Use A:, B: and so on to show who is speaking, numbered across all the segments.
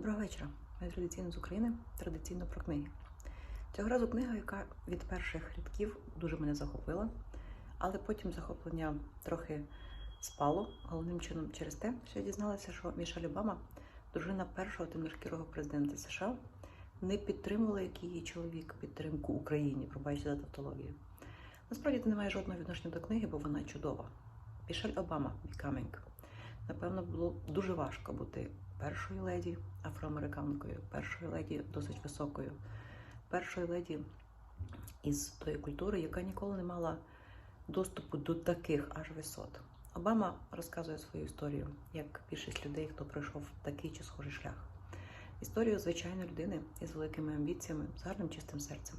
A: Доброго вечора. Ми традиційно з України, традиційно про книги. Цього разу книга, яка від перших рядків дуже мене захопила, але потім захоплення трохи спало, головним чином через те, що я дізналася, що Мішель Обама, дружина першого темношкірого президента США, не підтримувала, як її чоловік, підтримку Україні, пробачте за тавтологію. Насправді це не має жодного відношення до книги, бо вона чудова. Мішель Обама Becoming. Напевно, було дуже важко бути першою леді афроамериканкою, першою леді досить високою, першою леді із тої культури, яка ніколи не мала доступу до таких аж висот. Обама розказує свою історію, як більшість людей, хто пройшов такий чи схожий шлях. Історію звичайної людини із великими амбіціями, з гарним чистим серцем,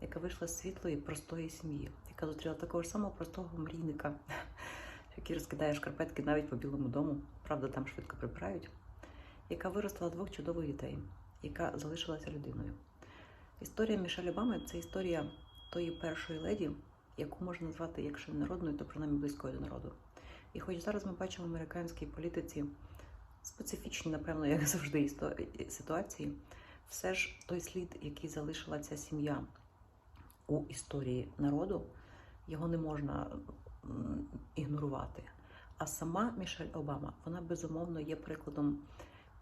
A: яка вийшла з світлої, простої сім'ї, яка зустріла такого ж самого простого мрійника, який розкидає шкарпетки навіть по білому дому, правда, там швидко прибирають, яка виростила двох чудових дітей, яка залишилася людиною. Історія Мішель Обами це історія тої першої леді, яку можна назвати, якщо народною, то принаймні близькою до народу. І хоч зараз ми бачимо в американській політиці специфічні, напевно, як завжди, ситуації, все ж той слід, який залишила ця сім'я у історії народу, його не можна ігнорувати. А сама Мішель Обама, вона безумовно є прикладом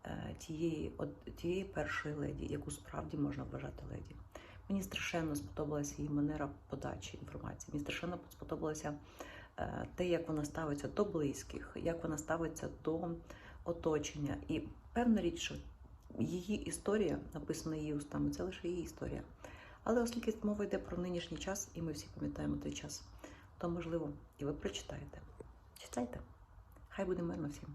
A: е, тієї, от, тієї першої леді, яку справді можна вважати леді. Мені страшенно сподобалася її манера подачі інформації. Мені страшенно сподобалося е, те, як вона ставиться до близьких, як вона ставиться до оточення. І певна річ, що її історія, написана її устами, це лише її історія. Але оскільки мова йде про нинішній час, і ми всі пам'ятаємо той час, то можливо і ви прочитаєте. Читайте. Хай буде мирно всім.